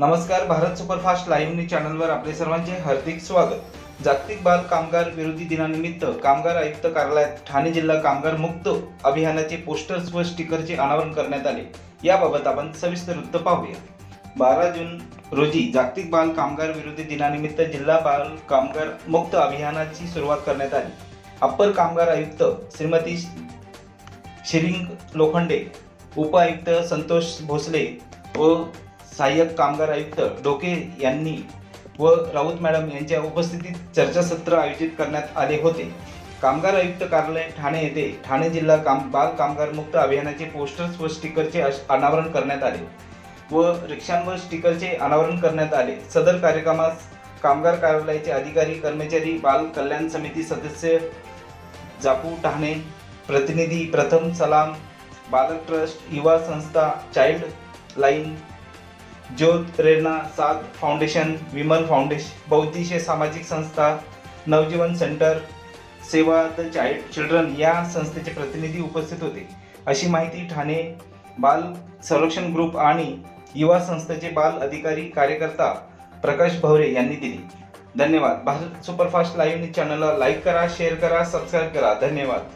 नमस्कार Bharat superfast live news चॅनलवर आपले सर्वांचे हार्दिक स्वागत. जागतिक बाल कामगार विरोधी दिनानिमित्त कामगार आयुक्त कार्यालयात ठाणे जिल्हा कामगार मुक्त अभियानाचे पोस्टर्स व स्टिकरचे अनावरण करण्यात आले. याबाबत आपण सविस्तर वृत्त पाहूया. बारा जून रोजी जागतिक बाल कामगार विरोधी दिनानिमित्त जिल्हा बाल कामगार मुक्त अभियानाची सुरुवात करण्यात आली. अप्पर कामगार आयुक्त श्रीमती शिरिंग लोखंडे उपआयुक्त संतोष भोसले व सहाय्यक कामगार आयुक्त डोके यांनी व राऊत मॅडम यांच्या उपस्थितीत चर्चासत्र आयोजित करण्यात आले होते. कामगार आयुक्त कार्यालय ठाणे येथे ठाणे जिल्हा काम बाल कामगार मुक्त अभियानाचे पोस्टर्स व स्टिकरचे अनावरण करण्यात आले व रिक्षांवर स्टिकरचे अनावरण करण्यात आले. सदर कार्यक्रमास कामगार कार्यालयाचे अधिकारी कर्मचारी बाल कल्याण समिती सदस्य जापू ठाणे प्रतिनिधी प्रथम सलाम बालक ट्रस्ट युवा संस्था चाइल्ड लाईन ज्योत प्रेरणा सात फाउंडेशन विमल फाउंडेशन बौद्धिश सामाजिक संस्था नवजीवन सेंटर सेवा द चाइल्ड चिल्ड्रन या संस्थेचे प्रतिनिधी उपस्थित होते. अशी माहिती ठाणे बाल संरक्षण ग्रुप आणि युवा संस्थेचे बाल अधिकारी कार्यकर्ता प्रकाश भवरे यांनी दिली. धन्यवाद. भारत सुपरफास्ट लाईव्ह चॅनलला लाईक करा शेअर करा सबस्क्राईब करा. धन्यवाद.